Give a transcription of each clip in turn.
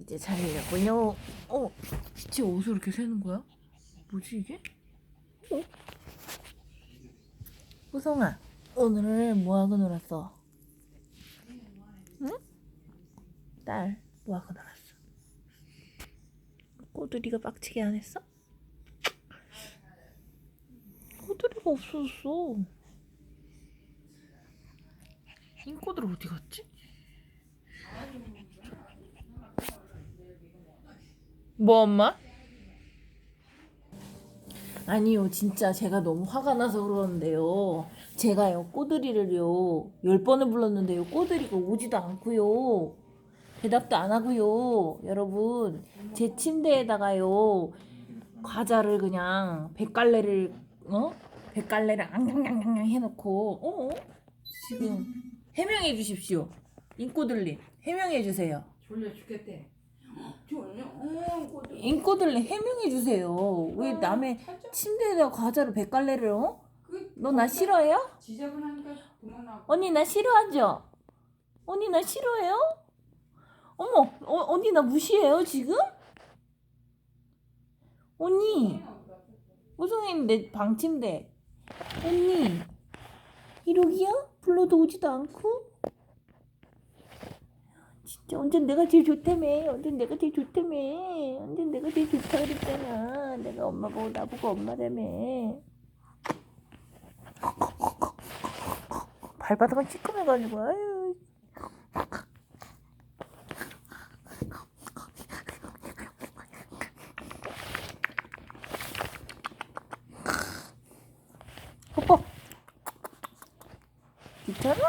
이제 자려고요. 어, 지 어디서 이렇게 새는 거야? 뭐지 이게? 어? 우성아, 오늘 뭐 하고 놀았어? 응? 딸, 뭐 하고 놀았어? 꼬들이가 빡치게 안 했어? 꼬들이가 없어졌어. 흰 꼬들 어디 갔지? 뭐 엄마? 아니요 진짜 제가 너무 화가 나서 그러는데요. 제가요 꼬들이를요 열 번을 불렀는데요. 꼬들이가 오지도 않고요. 대답도 안 하고요. 여러분 제 침대에다가요 과자를 그냥 백갈래를 어? 백갈래를 앙냥냥냥 해놓고 어? 지금 해명해 주십시오. 인꼬들님 해명해 주세요. 졸려 죽겠대. 어. 인꼬들님 해명해 주세요 왜 남의 살짝 침대에다 과자를 백갈래를 어? 그너나 싫어해요? 지저분하니까 구멍 나고. 언니 나 싫어하죠? 언니 나 싫어해요? 어머 어, 언니 나 무시해요 지금? 언니 우성이는 내 방 침대 언니 이러기야? 불러도 오지도 않고? 진짜 언젠 내가 제일 좋다며. 언젠 내가 제일 좋다며. 언젠 내가 제일 좋다 그랬잖아. 내가 엄마 보고 나보고 엄마라며. 발바닥은 시큼해가지고 아유. 뽀뽀 귀찮아?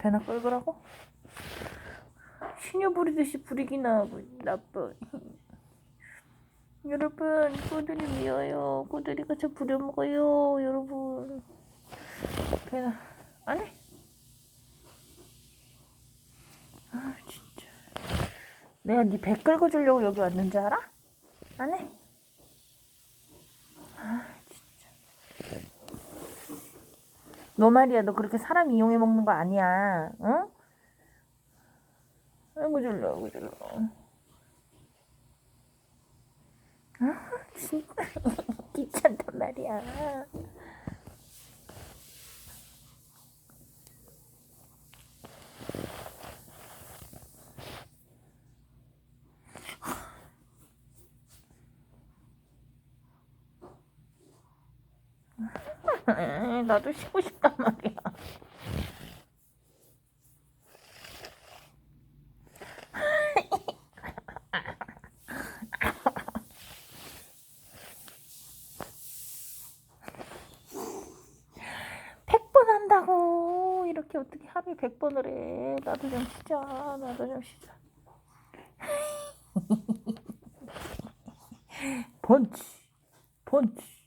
배나 끌으라고? 시녀 부리듯이 부리기나 하고 나빠 여러분 꼬들이 미워요. 꼬들이가 저 부려먹어요 여러분. 배나 안해 아 진짜. 내가 네 배 끌고 주려고 여기 왔는 줄 알아? 안해 아 진짜 너 말이야 너 그렇게 사람 이용해 먹는 거 아니야 응? 아이고 졸려 아이고 졸려 아, 진짜 귀찮단 말이야. 나도 쉬고 싶단 말이야. 백번 한다고. 이렇게 어떻게 하루에 백 번을 해. 나도 좀 쉬자. 나도 좀 쉬자. 펀치. 펀치